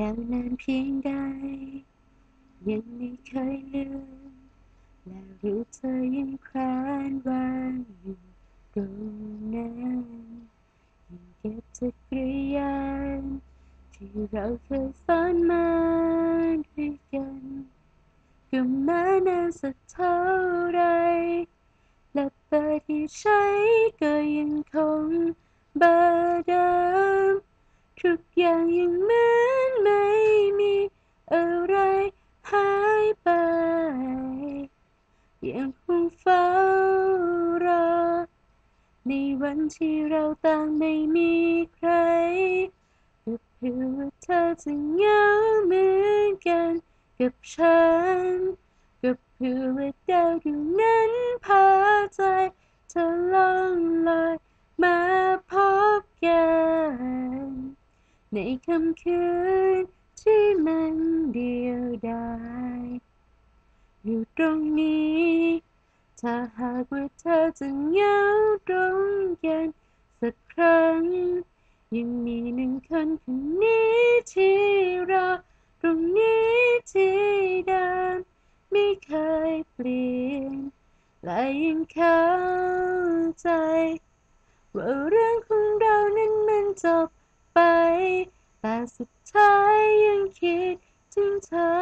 ยาวนานเพียงใด ยังไม่เคยลืมและรู้เธอยังครานวางอยู่ตรงนั้นยังเก็บจักรยานที่เราเคยฝันมาด้วยกันก็มานานสักเท่าไรและเบอร์ที่ใช้ก็ยังคงเบอร์เดิมทุกอย่างยังเหมือน อะไรหายไป ยังคงเฝ้ารอ ในวันที่เราต่างไม่มีใครก็เพื่อว่าเธอจะเหงาเหมือนกันกับฉันก็เพื่อว่าดาวดวงนั้นพาใจเธอล่องลอยมาพบกัน ในค่ำคืน ที่มันเดียวดายอยู่ตรงนี้ ถ้าหากว่าเธอจะเหงาตรงกันสักครั้ง ยังมีหนึ่งคนคนนี้ที่รอตรงนี้ที่เดิมไม่เคยเปลี่ยนและยังเข้าใจ ว่าเรื่องของเรานั้นมันจบ สุดท้ายยังคิดถึงเธอ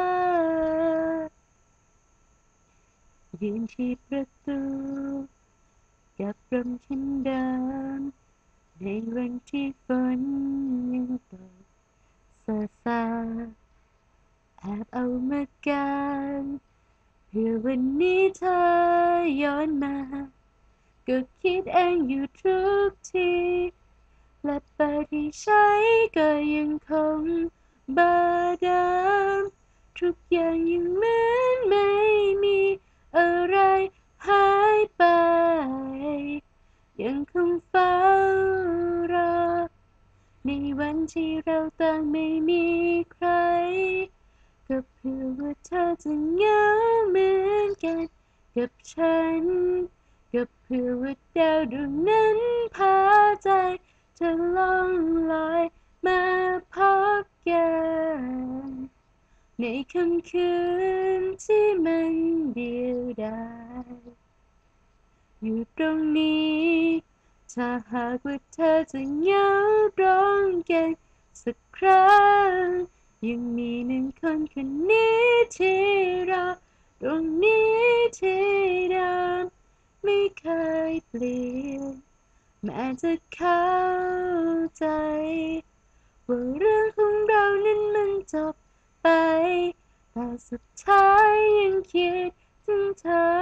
ยืนที่ประตูกับลมเช่นเดิมในวันที่ฝนยังตกซาซาแอบเอามากันเพื่อวันนี้เธอย้อนมา ก็คิดเองอยู่ทุกที และเบอร์ที่ใช้ก็ยังคงเบอร์เดิมทุกอย่างยังเหมือนไม่มีอะไรหายไป ยังคงเฝ้ารอในวันที่เราต่างไม่มีใคร ก็เพื่อว่าเธอจะเหงาเหมือนกันกับฉัน ก็เพื่อว่าดาวดวงนั้นพาใจ เธอล่องลอยมาพบกันในค่ำคืนที่มันเดียวดายอยู่ตรงนี้ ถ้าหากว่าเธอจะเหงาตรงกันสักครั้ง ยังมีหนึ่งคนคนนี้ที่รอตรงนี้ที่เดิมไม่เคยเปลี่ยน อาจจะเข้าใจว่าเรื่องของเรานั้นมันจบไป แต่สุดท้ายยังคิดถึงเธอ